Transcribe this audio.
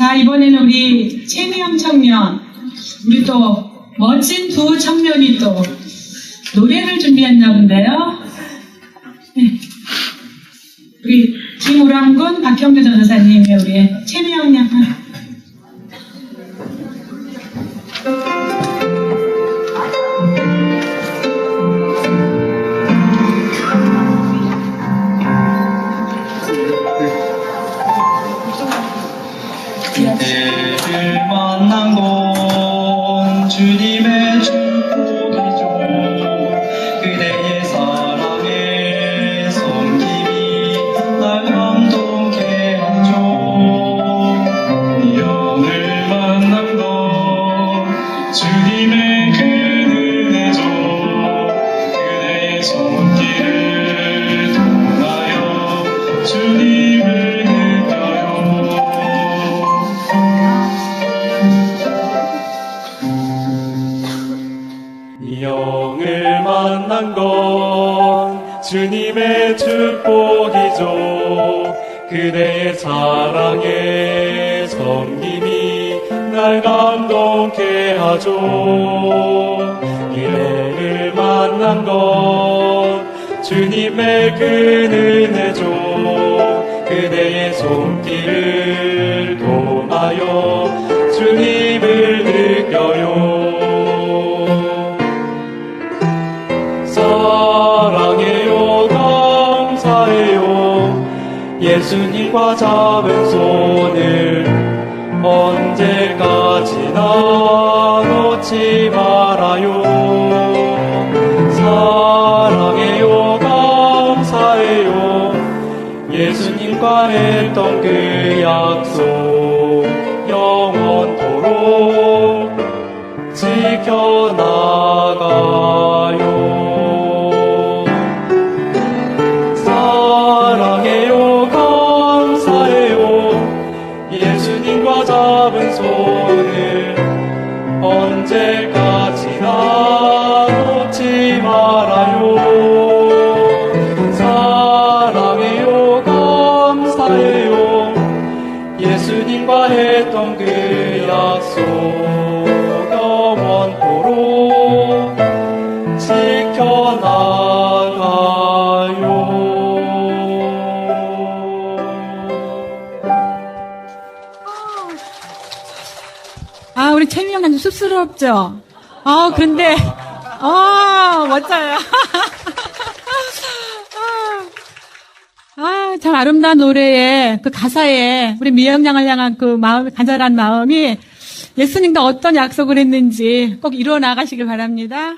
자, 이번에는 우리 최미영 청년, 우리 또 멋진 두 청년이 또 노래를 준비했나 본데요. 네. 우리 김우람 군 박형규 전도사님의 우리 최미영 양. 그대를 만난 건 주님 만난 건 주님의 축복이죠. 그대의 사랑에 섬김이 날 감동케 하죠. 그대를 만난 건 주님의 그 은혜죠. 그대의 손길을 통하여 주님 예수님과 잡은 손을 언제까지나 놓지 말아요? 사랑해요 감사해요. 예수님과 했던 그 약속 영원토록 지켜나 예수님과 잡은 손을 언제까지나 놓지 말아요. 사랑해요 감사해요. 예수님과 했던 그 약속 영원토록 지켜나 우리 최미영 좀 쑥스럽죠? 아, 근데, 아, 멋져요. 아, 아, 참 아름다운 노래에 그 가사에 우리 미영 양을 향한 그 마음, 간절한 마음이 예수님과 어떤 약속을 했는지 꼭 이루어 나가시길 바랍니다.